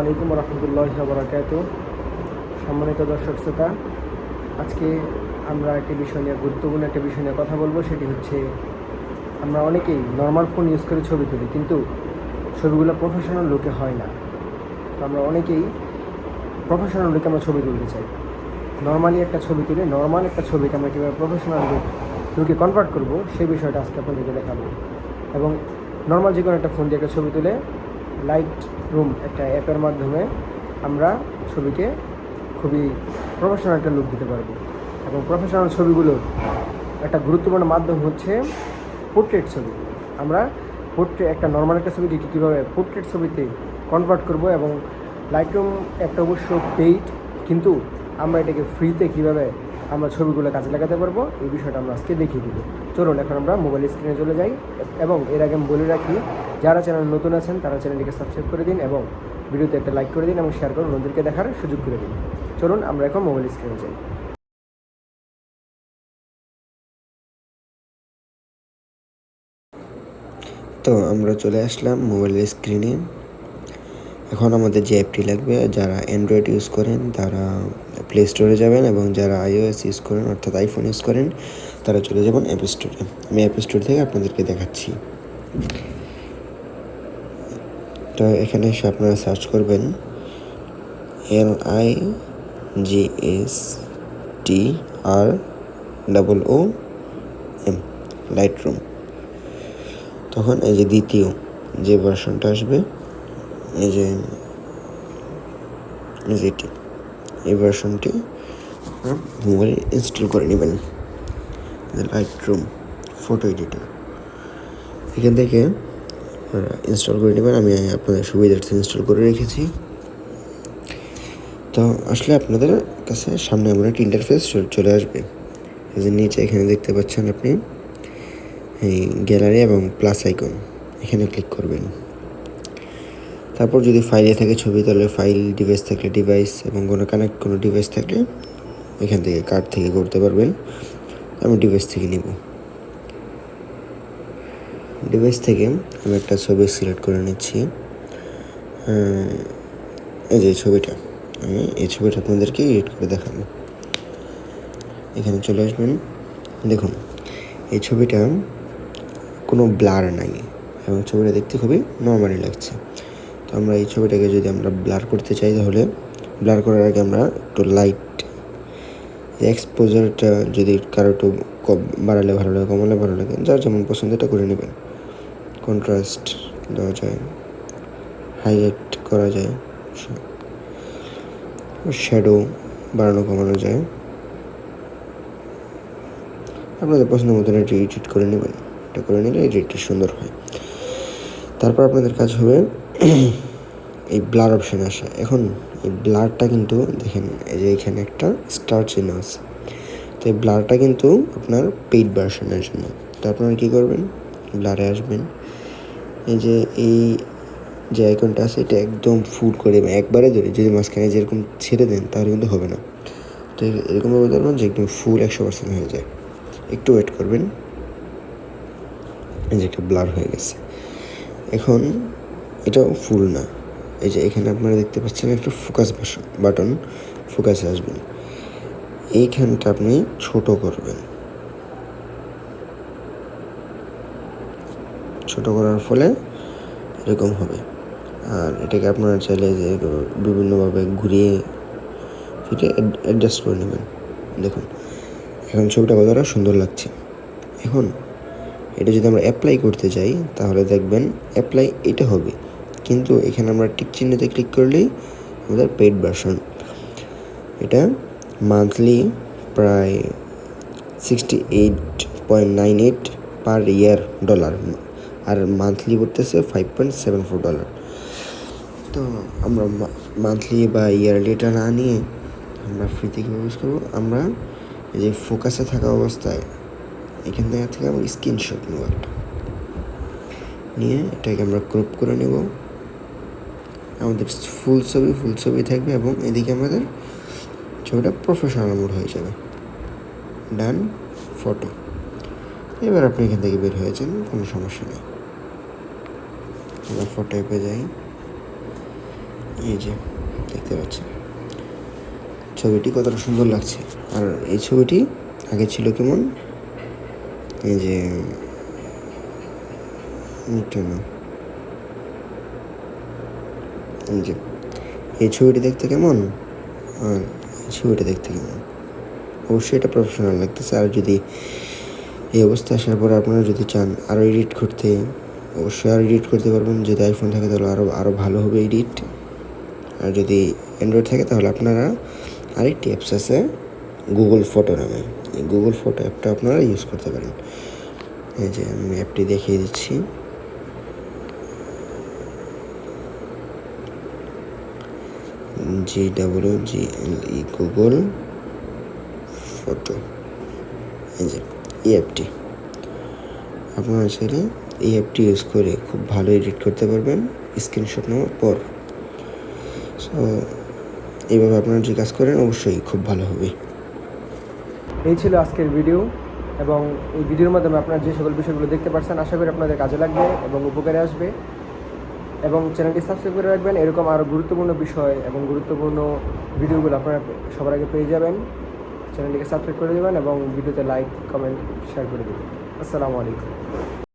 আলাইকুম রহমতুল্লাহ বরাকাত সম্মানিত দর্শক শ্রোতা, আজকে আমরা একটি বিষয় নিয়ে, গুরুত্বপূর্ণ একটা বিষয় নিয়ে কথা বলব। সেটি হচ্ছে, আমরা অনেকেই নর্মাল ফোন ইউজ করে ছবি তুলি, কিন্তু ছবিগুলো প্রফেশনাল লুকে হয় না। তো আমরা অনেকেই প্রফেশনাল লুকে আমরা ছবি তুলতে চাই। নর্মালি একটা ছবি তুলে নর্মাল একটা ছবিকে আমরা কীভাবে প্রফেশনাল লুক লুকে কনভার্ট করব, সেই বিষয়টা আজকে আপনাদেরকে দেখাবো। এবং নর্মাল যে কোনো একটা ফোন দিয়ে একটা ছবি তুলে লাইট রুম একটা অ্যাপের মাধ্যমে আমরা ছবিকে খুবই প্রফেশনাল একটা লুক দিতে পারব। এবং প্রফেশনাল ছবিগুলোর একটা গুরুত্বপূর্ণ মাধ্যম হচ্ছে পোর্ট্রেট ছবি। আমরা পোর্ট্রেট একটা নর্মাল একটা ছবিকে কীভাবে পোর্ট্রেট ছবিতে কনভার্ট করব এবং লাইট রুম একটা অবশ্য পেইড কিন্তু আমরা এটাকে ফ্রিতে কীভাবে আমরা ছবিগুলো কাজে লাগাতে পারব, এই বিষয়টা আমরা আজকে দেখিয়ে দিব। চলুন, এখন আমরা মোবাইল স্ক্রিনে চলে যাই এবং এর আগে আমি বলে রাখি যারা চ্যানেল নতুন আছেন, তারা চ্যানেলটিকে সাবস্ক্রাইব করে দিন এবং ভিডিওতে একটা লাইক করে দিন এবং শেয়ার করে অন্যদেরকে দেখার সুযোগ করে দিন। চলুন, আমরা এখন মোবাইল স্ক্রিনে যাই। তো আমরা চলে আসলাম মোবাইলের স্ক্রিনে এখন আমাদের যে অ্যাপটি লাগবে, যারা অ্যান্ড্রয়েড ইউজ করেন, তারা প্লে স্টোরে যাবেন এবং যারা আইওএস ইউজ করেন, অর্থাৎ আইফোন ইউজ করেন, তারা চলে যাবেন অ্যাপ স্টোরে আমি অ্যাপ স্টোর থেকে আপনাদেরকে দেখাচ্ছি। তো এখানে এসে আপনারা সার্চ করবেন L I G S T R double O M light room তখন এই যে দ্বিতীয় যে ভার্সনটা আসবে, এই যে এটি, এই ভার্সনটি আপনার মোবাইলে ইনস্টল করে নেবেন। লাইট রুম ফটো এডিটর এখান থেকে ইনস্টল করে নেবেন। আমি আপনাদের সুবিধার্থে ইনস্টল করে রেখেছি। তো আসলে আপনাদের কাছে সামনে আমরা একটা ইন্টারফেস চলে আসবে। এই যে নিচে এখানে দেখতে পাচ্ছেন আপনি, এই গ্যালারি এবং প্লাস আইকন এখানে ক্লিক করবেন। তারপর যদি ফাইলে থাকে ছবি, তাহলে ফাইল ডিভাইস থাকলে ডিভাইস এবং কোনো কানেক্ট কোনো ডিভাইস থাকলে এখান থেকে কার্ড থেকে করতে পারবেন। আমি ডিভাইস থেকে নিব। ডিভাইস থেকে আমি একটা ছবি সিলেক্ট করে নিচ্ছি। এই যে ছবিটা, আমি এই ছবিটা আপনাদেরকে এডিট করে দেখাবো। এখানে চলে আসবেন। দেখুন, এই ছবিটা কোনো ব্লার নাই এবং ছবিটা দেখতে খুবই নর্মালি লাগছে। তো আমরা এই ছবিটাকে যদি আমরা ব্লার করতে চাই তাহলে ব্লার করার আগে আমরা একটু লাইট এক্সপোজারটা যদি কারও একটু বাড়ালে ভালো লাগে, কমালে ভালো লাগে, যার যেমন পছন্দ এটা করে নেবেন। কন্ট্রাস্ট দেওয়া যায় হাইলাইট করা যায় শ্যাডো বাড়ানো কমানো যায়। আপনাদের পছন্দ মতন এটি এডিট করে নেবেন, এটা করে নিলে এডিটটা সুন্দর হয়। তারপর আপনাদের কাজ হবে, এই ব্লার অপশানে আসা। এখন এই ব্লারটা কিন্তু দেখেন, এই যে এখানে একটা স্টার চিহ্ন আছে, তো এই ব্লারটা কিন্তু আপনার পেইড ভার্সনের জন্য। তো আপনারা কী করবেন? ব্লারে আসবেন এই যে এই যে আইকনটা আছে, এটা একদম ফুল করে একবারে ধরে, যদি মাঝখানে যেরকম ছেড়ে দেন, তাহলে কিন্তু হবে না। তো এরকমভাবে ধরবেন যে একদম ফুল একশো পার্সেন্ট হয়ে যায়। একটু ওয়েট করবেন। এই যে একটা ব্লার হয়ে গেছে। এখন এটাও ফুল না। এই যে এখানে আপনারা দেখতে পাচ্ছেন একটা ফোকাস বাটন ফোকাসে আসবেন। এইখানটা আপনি ছোট করবেন। ছোট করার ফলে এরকম হবে। আর এটাকে আপনারা চাইলে যে বিভিন্নভাবে ঘুরিয়ে ফিরে অ্যাডজাস্ট করে নেবেন। দেখুন, এখন ছবিটা কতটা সুন্দর লাগছে। এখন এটা যদি আমরা অ্যাপ্লাই করতে চাই তাহলে দেখবেন অ্যাপ্লাই এটা হবে। কিন্তু এখানে আমরা টিক চিহ্নতে ক্লিক করলেই আমাদের পেড ভার্সন এটা মান্থলি প্রায় sixty eight point nine eight per year dollar আর মান্থলি পড়তেছে five point seven four dollar তো আমরা মান্থলি বা ইয়ারলি এটা না নিয়ে আমরা ফ্রিতে কীভাবে ইউজ করব। আমরা এই যে ফোকাসে থাকা অবস্থায় এখান থেকে থেকে আমরা স্ক্রিনশট নেব একটা। নিয়ে এটাকে আমরা ক্রপ করে নেব। আমাদের ফুল ছবি ফুল ছবি থাকবে এবং এদিকে আমাদের ছবিটা প্রফেশনাল মোড হয়ে যাবে। ডান ফটো এবার আপনি এখান থেকে বের হয়েছেন, কোনো সমস্যা নেই। আমরা ফটো অ্যাপে যাই। এই যে, দেখতে পাচ্ছেন। ছবিটি কতটা সুন্দর লাগছে। আর এই ছবিটি আগে ছিল কেমন? এই যে যে, এই ছবিটি দেখতে কেমন? আর এই ছবিটা দেখতে কেমন? অবশ্যই এটা প্রফেশনাল লাগতেছে। আর যদি এই অবস্থা আসার পরে আপনারা যদি চান আরও এডিট করতে অবশ্যই আরও এডিট করতে পারবেন। যদি আইফোন থাকে তাহলে আরও আরও ভালো হবে এডিট আর যদি অ্যান্ড্রয়েড থাকে তাহলে আপনারা আরেকটি অ্যাপস আছে গুগল ফটো নামে। এই গুগল ফটো অ্যাপটা আপনারা ইউজ করতে পারেন। এই যে আমি অ্যাপটি দেখিয়ে দিচ্ছি। G W G L E Google photo এই যে, এই অ্যাপটি আপনারা চাইলে এই অ্যাপটি ইউজ করে খুব ভালো এডিট করতে পারবেন, স্ক্রিনশট নেওয়ার পর। সো এইভাবে আপনারা যে কাজ করেন, অবশ্যই খুব ভালো হবে। এই ছিল আজকের ভিডিও এবং এই ভিডিওর মাধ্যমে আপনারা যে সকল বিষয়গুলো দেখতে পাচ্ছেন আশা করি আপনাদের কাজে লাগবে এবং উপকারে আসবে। এবং চ্যানেলটি সাবস্ক্রাইব করে রাখবেন, এরকম আরও গুরুত্বপূর্ণ বিষয় এবং গুরুত্বপূর্ণ ভিডিওগুলো আপনারা সবার আগে পেয়ে যাবেন। চ্যানেলটিকে সাবস্ক্রাইব করে দেবেন এবং ভিডিওতে লাইক, কমেন্ট, শেয়ার করে দেবেন। আসসালামু আলাইকুম।